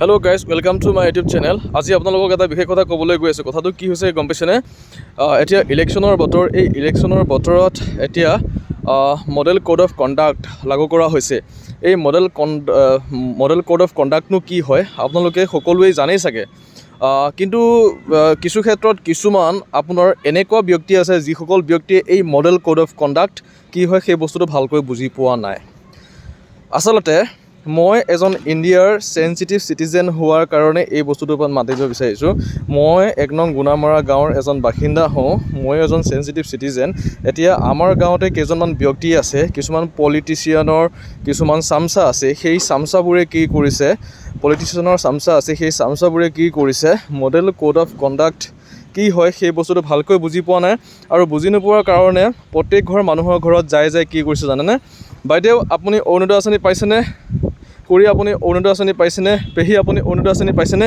Hello' guys welcome to my YouTube channel আজি আপোনালোকক এটা বিশেষ কথা ক'বলৈ গৈ আছোঁ। কথাটো কি হৈছে গম পাইছেনে? এতিয়া ইলেকশ্যনৰ বতৰ, এই ইলেকশ্যনৰ বতৰত এতিয়া মডেল কোড অফ কণ্ডাক্ট লাগু কৰা হৈছে। এই মডেল কন মডেল কোড অফ কণ্ডাক্টনো কি হয়, আপোনালোকে সকলোৱে জানেই চাগে। কিন্তু কিছু ক্ষেত্ৰত কিছুমান আপোনাৰ এনেকুৱা ব্যক্তি আছে, যিসকল ব্যক্তিয়ে এই মডেল কোড অফ কণ্ডাক্ট কি হয়, সেই বস্তুটো ভালকৈ বুজি পোৱা নাই। আচলতে মই এজন ইণ্ডিয়াৰ চেঞ্চিটিভ চিটিজেন হোৱাৰ কাৰণে এই বস্তুটোৰ ওপৰত মাতিব বিচাৰিছোঁ। মই এক নং গুণামৰা গাঁৱৰ এজন বাসিন্দা হওঁ। মই এজন চেঞ্চিটিভ চিটিজেন। এতিয়া আমাৰ গাঁৱতে কেইজনমান ব্যক্তি আছে কিছুমান পলিটিচিয়ানৰ কিছুমান চামচা আছে। সেই চামচাবোৰে কি কৰিছে? পলিটিচিয়ানৰ চামচা আছে সেই চামচাবোৰে কি কৰিছে? মডেল কোড অফ কণ্ডাক্ট কি হয় সেই বস্তুটো ভালকৈ বুজি পোৱা নাই আৰু বুজি নোপোৱাৰ কাৰণে প্ৰত্যেক ঘৰ মানুহৰ ঘৰত যাই যাই কি কৰিছে জানেনে? বাইদেউ আপুনি অৰুণোদয় আঁচনি পাইছেনে? কৰি আপুনি অৰুণোদয় আঁচনি পাইছেনে? পেহী আপুনি অৰুণোদয় আঁচনি পাইছেনে?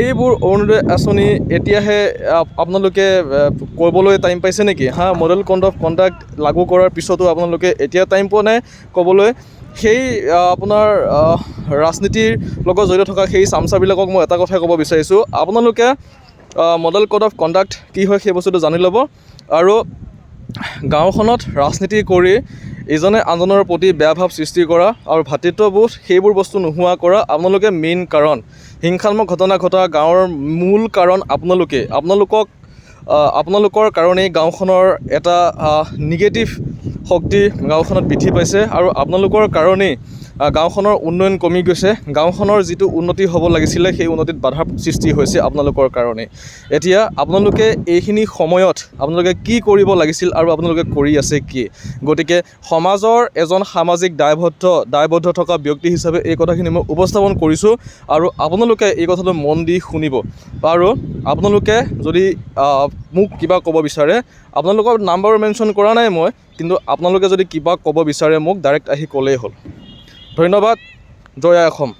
এইবোৰ অৰুণোদয় আঁচনি এতিয়াহে আপোনালোকে ক'বলৈ টাইম পাইছে নেকি? হা মডেল কণ্ড অফ কণ্ডাক্ট লাগু কৰাৰ পিছতো আপোনালোকে এতিয়া টাইম পোৱা নাই ক'বলৈ। সেই আপোনাৰ ৰাজনীতিৰ লগত জড়িত থকা সেই চামচাবিলাকক মই এটা কথাই ক'ব বিচাৰিছোঁ। আপোনালোকে মডেল কোড অফ কণ্ডাক্ট কি হয় সেই বস্তুটো জানি ল'ব। আৰু গাঁওখনত ৰাজনীতি কৰি ইজনে আনজনৰ প্ৰতি বেয়া ভাৱ সৃষ্টি কৰা আৰু ভাতৃত্ববোধ সেইবোৰ বস্তু নোহোৱা কৰা আপোনালোকে মেইন কাৰণ। হিংসাত্মক ঘটনা ঘটা গাঁৱৰ মূল কাৰণ আপোনালোকে আপোনালোকক আপোনালোকৰ কাৰণেই গাঁওখনৰ এটা নিগেটিভ শক্তি গাঁওখনত বৃদ্ধি পাইছে আৰু আপোনালোকৰ কাৰণেই গাঁওখনৰ উন্নয়ন কমি গৈছে। গাঁওখনৰ যিটো উন্নতি হ'ব লাগিছিলে, সেই উন্নতিত বাধাৰ সৃষ্টি হৈছে আপোনালোকৰ কাৰণে। এতিয়া আপোনালোকে এইখিনি সময়ত আপোনালোকে কি কৰিব লাগিছিল আৰু আপোনালোকে কৰি আছে কি? গতিকে সমাজৰ এজন সামাজিক দায়বদ্ধ দায়বদ্ধ থকা ব্যক্তি হিচাপে এই কথাখিনি মই উপস্থাপন কৰিছোঁ আৰু আপোনালোকে এই কথাটো মন দি শুনিব। আৰু আপোনালোকে যদি মোক কিবা ক'ব বিচাৰে, আপোনালোকৰ নাম্বাৰ মেনশ্যন কৰা নাই মই, কিন্তু আপোনালোকে যদি কিবা ক'ব বিচাৰে, মোক ডাইৰেক্ট আহি ক'লেই হ'ল। ধন্যবাদ জয় অসম